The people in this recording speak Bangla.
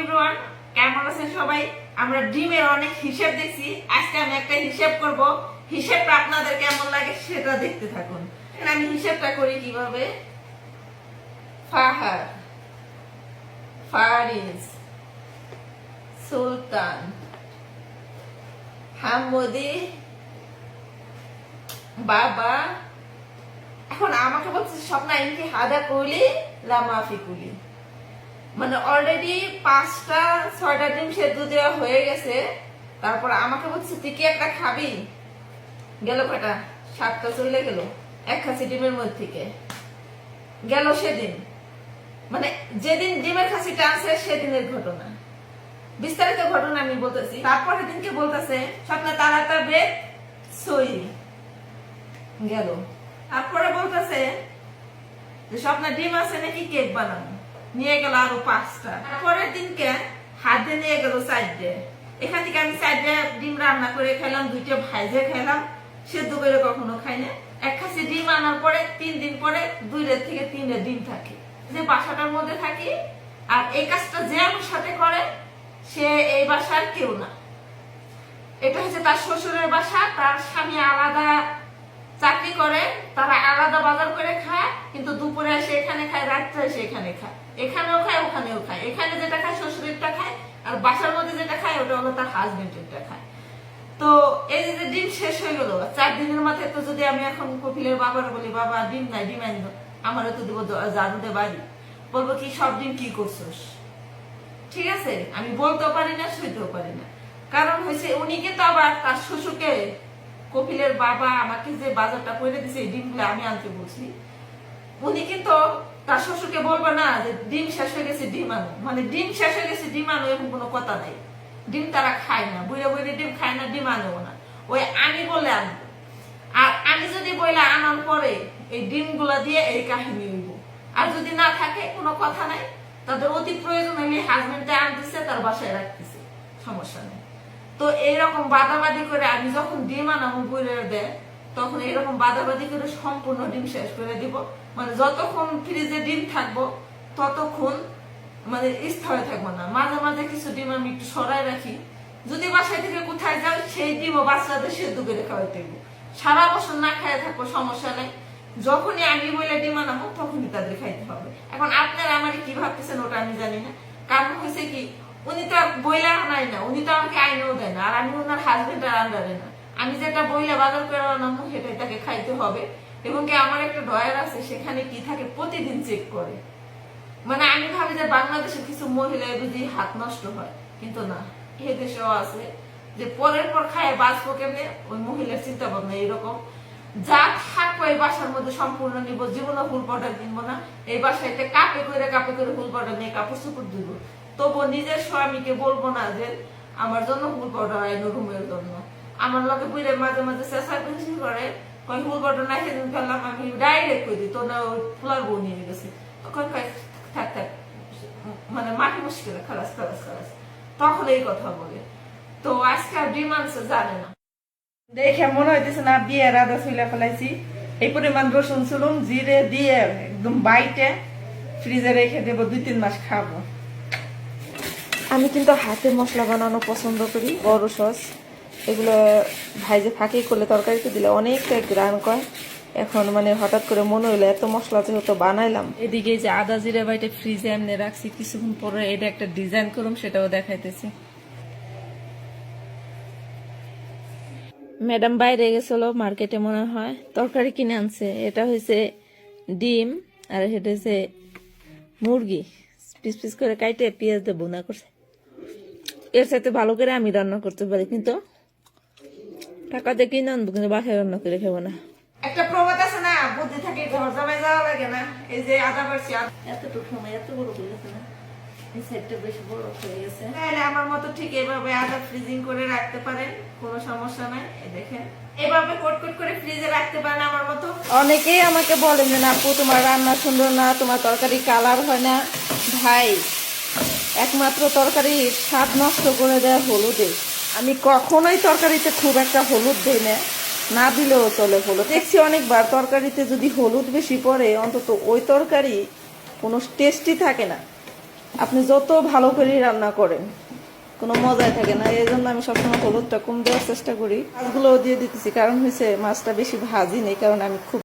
এভরিওয়ান, কেমন আছেন সবাই? আমরা ডিমের অনেক দেখছি। আজকে আমি একটা করব। আপনাদের কেমন লাগে সেটা দেখতে থাকুন। আমি করি কীভাবে? ফাহাদ ফারিজ, সুলতান হামদি বাবা। এখন আমাকে বলছে, স্বপ্না হাদা কইলি লামাফি কুলি। মানে অলরেডি পাঁচটা, ছয়টা ডিম সেদ্ধ দেওয়া হয়ে গেছে। তারপর আমাকে বলছে, তুই কি একটা খাবি? গেল কটা সাতটা চলে গেল, এক খাসি ডিমের মধ্যে থেকে। গেল সেদিন। মানে যেদিন ডিমের খাসিটা আছে, সেদিনের ঘটনা। বিস্তারিত ঘটনা আমি বলতেছি। তারপরের দিনকে বলতেছে, স্বপ্নে তারাটা বেদ সই। গেল। তারপরে বলতেছে যে, স্বপ্নে ডিম আছে নাকি কেক বানাবো? নিয়ে গেল আরও পাঁচটা। পরের দিনকে হাতে নিয়ে গেল চারটে এখান থেকে আমি চারটে ডিম রান্না করে খেলাম, দুইটা ভাইজে খেলাম। সেদ্ধ করে কখনো খাই না এক খাসি ডিম আনার পরে, তিন দিন পরে দুই রেত থেকে তিনটে ডিম থাকে। যে বাসাটার মধ্যে থাকি আর এই কাজটা যে আমার সাথে করে, সে এই বাসার কেউ না। এটা হচ্ছে তার শ্বশুরের বাসা, তার স্বামী আলাদা চাকরি করে, তারা আলাদা বাজার করে খায়, কিন্তু দুপুরে এসে এখানে খায়, রাত্রে এসে এখানে খায়। এখানেও খায়, ওখানেও খায়। এখানে যেটা খায়, শ্বশুরেরটা খায়, আর বাসার মধ্যে যেটা খায়, ওটা হলো তার হাজবেন্ডেরটা খায়। তো এই যে ডিম শেষ হয়ে গেল, চার দিনের মাথায় তো যদি আমি এখন কপিলের বাবার বলি, বাবা, ডিম নাই, ডিম আইন আমারও তো দিব জাদুতে বাড়ি। বলব কি, সব ডিম কি করছোস? ঠিক আছে? আমি বলতেও পারি না সইতেও পারি না। কারণ হয়েছে উনি কিন্তু আবার তার শ্বশুরকে কপিলের বাবা আমাকে যে বাজারটা করে দিছে, এই ডিমগুলো আমি আনতে বলছি। উনি কিন্তু তার শ্বশুরকে বলবে না যে ডিম শেষ হয়ে গেছে, ডিম আনো। মানে ডিম শেষ হয়ে গেছে, ডিম আনো এরকম কোনো কথা নাই। ডিম তারা খায় না। বুড়ে বুড়ে ডিম খায় না, ডিম আনেও না। ওই আমি বলে আনব। আর আমি যদি বইলে আনার পরে এই ডিমগুলা দিয়ে এই কাহিনী হইব। আর যদি না থাকে, কোনো কথা নাই। তাদের অতি প্রয়োজন হলে হাজবেন্ডটা আনতেছে, তার বাসায় রাখতেছে। সমস্যা নেই। তো এইরকম বাদাবাদি করে আমি যখন ডিম আনাবো বইলে দেয় তখন এরকম বাদাবাদি করে সম্পূর্ণ ডিম শেষ করে দিব। মানে যতক্ষণ ফ্রিজে ডিম থাকব, ততক্ষণ মানে স্থলে থাকব না। মাঝে মাঝে কিছু ডিম আমি একটু সরাই রাখি। যদি বাসায় থেকে কোথায় যাও সেই ডিমও বাচ্চাদের সেদ্ধ করে খাওয়াইতে দেবো সারা বছর না খাইয়ে থাকব, সমস্যা নেই। যখনই আমি বলে ডিম আনাবো তখনই তাদের খাইতে হবে। এখন আপনারা আমার কি ভাবতেছেন ওটা আমি জানি না। উনি তো বইলা আনাই না, উনি তো আমাকে আইনেও দেয় না, আর আমি ওনার হাজবেন্ড আর আন্ডারে না। আমি যেটা বইলে বাজার করে আনাবো সেটাই তাকে খাইতে হবে। এবং কি আমার একটা ডয়ার আছে, সেখানে কি থাকে, প্রতিদিন চেক করে। মানে আমি ভাবি যে বাংলাদেশে কিছু মহিলা বুঝি হাত নষ্ট হয়, কিন্তু না, এ দেশেও আছে যে পরের পর খায় বাঁচবো কেমনে? ওই মহিলার চিন্তা ভাবনা এইরকম। যা থাকব এই বাসার মধ্যে সম্পূর্ণ নিব জীবনে ফুল পাউডার কিনবো না। এই বাসায় কাপে করে কাপে করে ফুল পাউডার নিয়ে কাপড় চুপড় দিব তবু নিজের স্বামীকে বলব না যে আমার জন্য ফুল পাউডার আইনো রুমের জন্য। আমার লোকে বুঝে মাঝে মাঝে চেষ্টা বেশি করে কই ফুল পাউডার না সেদিন ফেললাম, আমি ডাইরেক্ট কই দিই তো না ওই ফুলার বউ নিয়ে গেছে। তখন কয়, থাক থাক মানে মাটি মুশকিল, খালাস খালাস খালাস। তখন এই কথা বলে। তো আজকে আর ডিমান্ডস জানে না। দেখে মনে হইতেছে না বিয়ে রাধা শুইলা ফেলাইছি। এই পরিমাণ রসুন চুলুম, জিরে দিয়ে একদম বাইটে ফ্রিজে রেখে দেবো, দুই, তিন মাস খাব। আমি কিন্তু হাতে মশলা বানানো পছন্দ করি, বড় সস এগুলো ভাইজে ফাঁকি করলে তরকারিতে দিলে অনেকটা গ্রান কয় এখন মানে হঠাৎ করে মনে হইল এত মশলা যেহেতু বানাইলাম। এদিকে যে আদা জিরে বাইটে ফ্রিজে এমনি রাখছি, কিছুক্ষণ পরে এটা একটা ডিজাইন করুম, সেটাও দেখাইতেছি। ম্যাডাম বাইরে গেছিল মার্কেটে মনে হয়, তরকারি কিনে আনছে। এটা হয়েছে ডিম, আর হচ্ছে মুরগি। পিস পিস করে কাইটে পেঁয়াজ দিয়ে বোনা করছে। এর সাথে ভালো করে আমি রান্না করতে পারি কিন্তু টাকা দিয়ে কিনে আনব কিন্তু বাসায় রান্না করে খাব না। একটা প্রবাদ আছে না বুদ্ধি থাকে ঘর জামাই যাওয়া লাগে না। এই যে আদা বাড়ছি এতটুকু সময় এত বড় হয়ে গেছে না? এই সাইডটা বেশ বড় হয়ে গেছে। তাহলে আমার মতো ঠিক এভাবে আদা ফ্রিজিং করে রাখতে পারেন কোনো সমস্যা নাই। দেখেন এভাবে কোট কোট করে ফ্রিজে রাখতে পারেন আমার মতো। অনেকেই আমাকে বলেন যে না আপু তোমার রান্না সুন্দর না তোমার তরকারি কালার হয় না। ভাই একমাত্র তরকারির স্বাদ নষ্ট করে দেয় হলুদে। আমি কখনোই তরকারিতে খুব একটা হলুদ দিই না না দিলেও চলে হলুদ। দেখছি অনেকবার তরকারিতে যদি হলুদ বেশি পড়ে, অন্তত ওই তরকারি কোনো টেস্টই থাকে না। আপনি যত ভালো করে রান্না করেন, কোনো মজাই থাকে না। এই জন্য আমি সবসময় হলুদটা কম দেওয়ার চেষ্টা করি। মাছগুলোও দিয়ে দিতেছি, কারণ হয়েছে মাছটা বেশি ভাজি নেই, কারণ আমি খুব